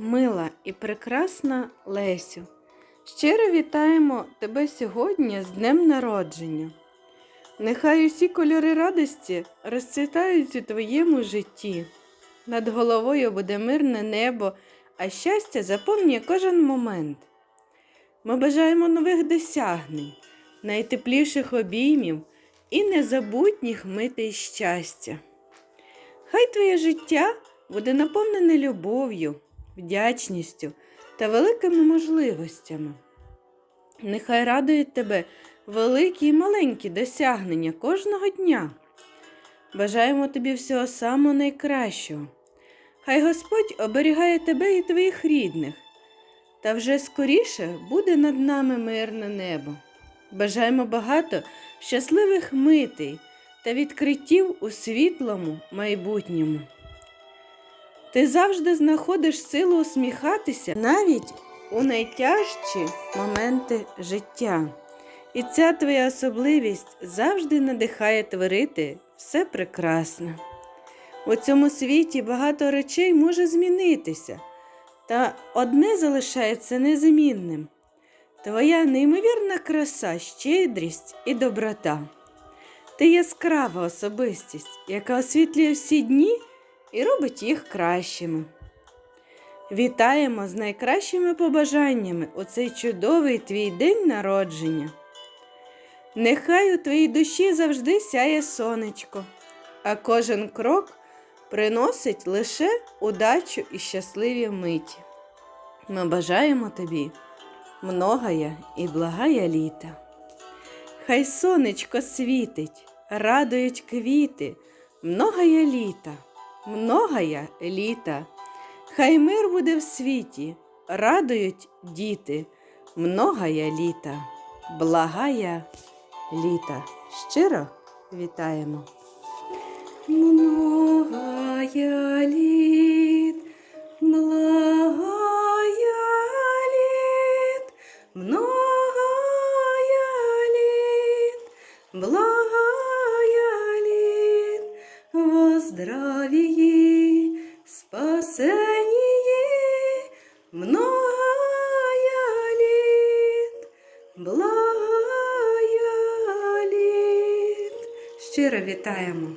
мила і прекрасна Лесю. Щиро вітаємо тебе сьогодні з днем народження. Нехай усі кольори радості розцвітають у твоєму житті. Над головою буде мирне небо, а щастя заповнює кожен момент. Ми бажаємо нових досягнень, найтепліших обіймів і незабутніх митей щастя. Хай твоє життя буде наповнене любов'ю, вдячністю та великими можливостями. Нехай радують тебе великі і маленькі досягнення кожного дня. Бажаємо тобі всього самого найкращого. Хай Господь оберігає тебе і твоїх рідних, та вже скоріше буде над нами мирне небо. Бажаємо багато щасливих митей та відкриттів у світлому майбутньому. Ти завжди знаходиш силу усміхатися навіть у найтяжчі моменти життя. І ця твоя особливість завжди надихає творити все прекрасне. У цьому світі багато речей може змінитися, та одне залишається незмінним твоя неймовірна краса, щедрість і доброта. Ти яскрава особистість, яка освітлює всі дні і робить їх кращими. Вітаємо з найкращими побажаннями у цей чудовий твій день народження. Нехай у твоїй душі завжди сяє сонечко, а кожен крок приносить лише удачу і щасливі миті. Ми бажаємо тобі многая і благая літа. Хай сонечко світить, радують квіти, многая літа, многая літа. Хай мир буде в світі, радують діти, многая літа, благая літа. Щиро вітаємо. Многая літ, благая літ, многая літ, благая здравии, спасении, многая літ, благая літ. Щиро вітаємо!